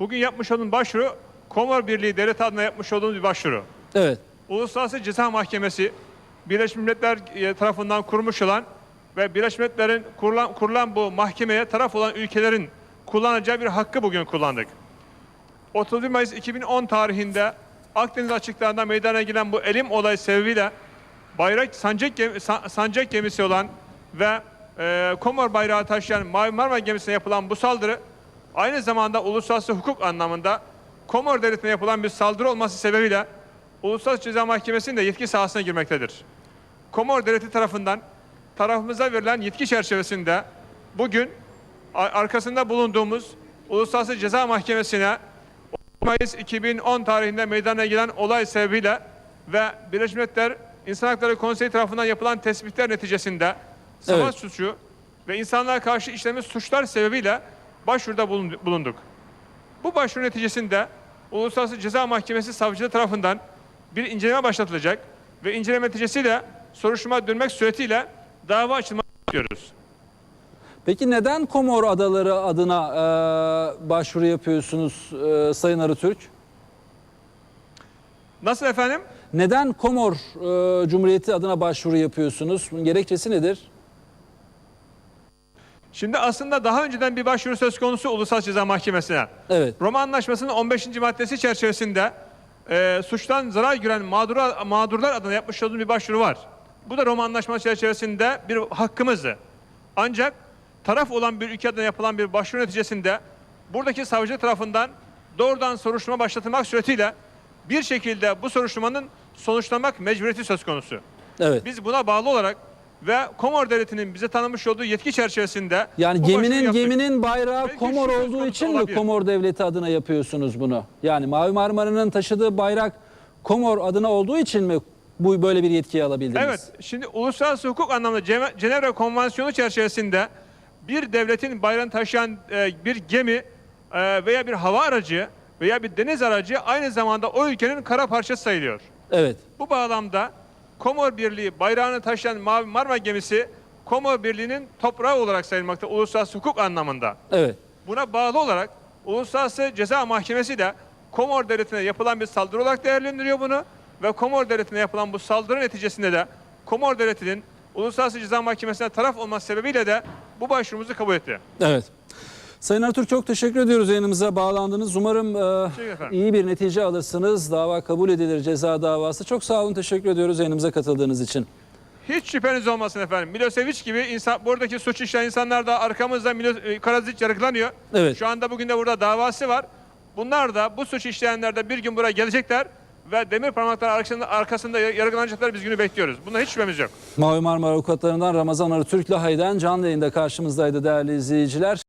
Bugün yapmış olduğum başvuru Komor Birliği Devlet adına yapmış olduğumuz bir başvuru. Evet. Uluslararası Ceza Mahkemesi Birleşmiş Milletler e, tarafından kurmuş olan ve Birleşmiş Milletler'in kurulan, kurulan bu mahkemeye taraf olan ülkelerin kullanacağı bir hakkı bugün kullandık. 31 Mayıs 2010 tarihinde Akdeniz açıklarında meydana gelen bu elim olayı sebebiyle bayrak sancak, gemi- sancak gemisi olan ve e, Komor bayrağı taşıyan Mavi Marmara gemisine yapılan bu saldırı aynı zamanda uluslararası hukuk anlamında Komor devletine yapılan bir saldırı olması sebebiyle Uluslararası Ceza Mahkemesi'nin de yetki sahasına girmektedir. Komor devleti tarafından tarafımıza verilen yetki çerçevesinde bugün arkasında bulunduğumuz Uluslararası Ceza Mahkemesi'ne Mayıs 2010 tarihinde meydana gelen olay sebebiyle ve Birleşmiş Milletler İnsan Hakları Konseyi tarafından yapılan tespitler neticesinde savaş Evet. suçu ve insanlara karşı işlenen suçlar sebebiyle başvuruda bulun- bulunduk. Bu başvuru neticesinde Uluslararası Ceza Mahkemesi savcılığı tarafından bir inceleme başlatılacak ve inceleme neticesiyle soruşturma dönmek suretiyle dava açılmak istiyoruz. Peki neden Komor Adaları adına e, başvuru yapıyorsunuz e, Sayın Arıtürk? Nasıl efendim? Neden Komor e, Cumhuriyeti adına başvuru yapıyorsunuz? Bunun gerekçesi nedir? Şimdi aslında daha önceden bir başvuru söz konusu Uluslararası Ceza Mahkemesi'ne. Evet. Roma Anlaşması'nın 15. maddesi çerçevesinde e, suçtan zarar gören mağdura, mağdurlar adına yapmış olduğumuz bir başvuru var. Bu da Roma Anlaşması çerçevesinde bir hakkımızdı. Ancak taraf olan bir ülke adına yapılan bir başvuru neticesinde buradaki savcı tarafından doğrudan soruşturma başlatılmak suretiyle bir şekilde bu soruşturmanın sonuçlanmak mecburiyeti söz konusu. Evet. Biz buna bağlı olarak ve Komor Devleti'nin bize tanımış olduğu yetki çerçevesinde Yani geminin geminin bayrağı Belki Komor olduğu konusu için mi olabilir. Komor Devleti adına yapıyorsunuz bunu? Yani Mavi Marmara'nın taşıdığı bayrak Komor adına olduğu için mi bu böyle bir yetkiyi alabildiniz? Evet. Şimdi uluslararası hukuk anlamında Cenevre Konvansiyonu çerçevesinde bir devletin bayrağını taşıyan e, bir gemi e, veya bir hava aracı veya bir deniz aracı aynı zamanda o ülkenin kara parçası sayılıyor. Evet. Bu bağlamda Komor Birliği bayrağını taşıyan Mavi Marmara gemisi Komor Birliği'nin toprağı olarak sayılmakta uluslararası hukuk anlamında. Evet. Buna bağlı olarak Uluslararası Ceza Mahkemesi de Komor Devleti'ne yapılan bir saldırı olarak değerlendiriyor bunu ve Komor Devleti'ne yapılan bu saldırı neticesinde de Komor Devleti'nin Uluslararası Ceza Mahkemesi'ne taraf olması sebebiyle de bu başvurumuzu kabul etti. Evet. Sayın Artur çok teşekkür ediyoruz yayınımıza bağlandınız. Umarım e, iyi bir netice alırsınız. Dava kabul edilir ceza davası. Çok sağ olun teşekkür ediyoruz yayınımıza katıldığınız için. Hiç şüpheniz olmasın efendim. Milosevic gibi insan, buradaki suç işleyen insanlar da arkamızda Milo, e, Karadzic yargılanıyor. Evet. Şu anda bugün de burada davası var. Bunlar da bu suç işleyenler de bir gün buraya gelecekler ve demir parmaklar arkasında, arkasında yargılanacaklar biz günü bekliyoruz. Bunda hiç şüphemiz yok. Mavi Marmara avukatlarından Ramazan Arıtürk Lahey'den canlı yayında karşımızdaydı değerli izleyiciler.